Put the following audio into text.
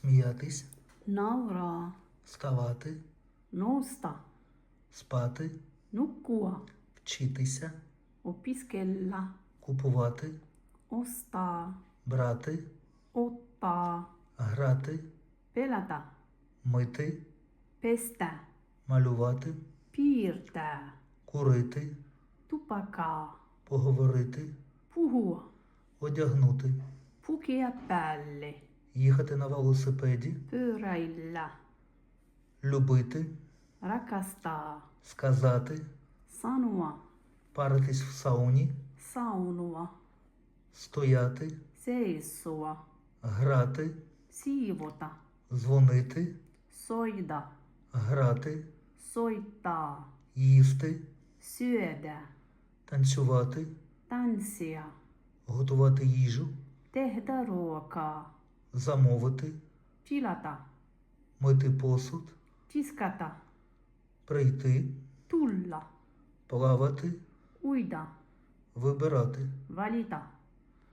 сміятись, nauraa, ставати, nousta, спати, nukkua, вчитися, opiskella, купувати, ostaa, брати, ottaa, грати, pelätä, мити, pestä, малювати, piirtää, курити, tupakaa, поговорити, puhua, одягнути, päälle, їхати на велосипеді, pyöräillä, любити, rakastaa, сказати, sanoa, паритись в сауні, saunua, стояти, seisoa, грати, siivota, дзвонити, soida, грати, soittaa, їсти, syödä, танцювати, tanssia, готувати їжу, ruokaa, замовити, tilata, мити посуд, tiskata, прийти, тулла, плавати, уйда, вибирати. valita,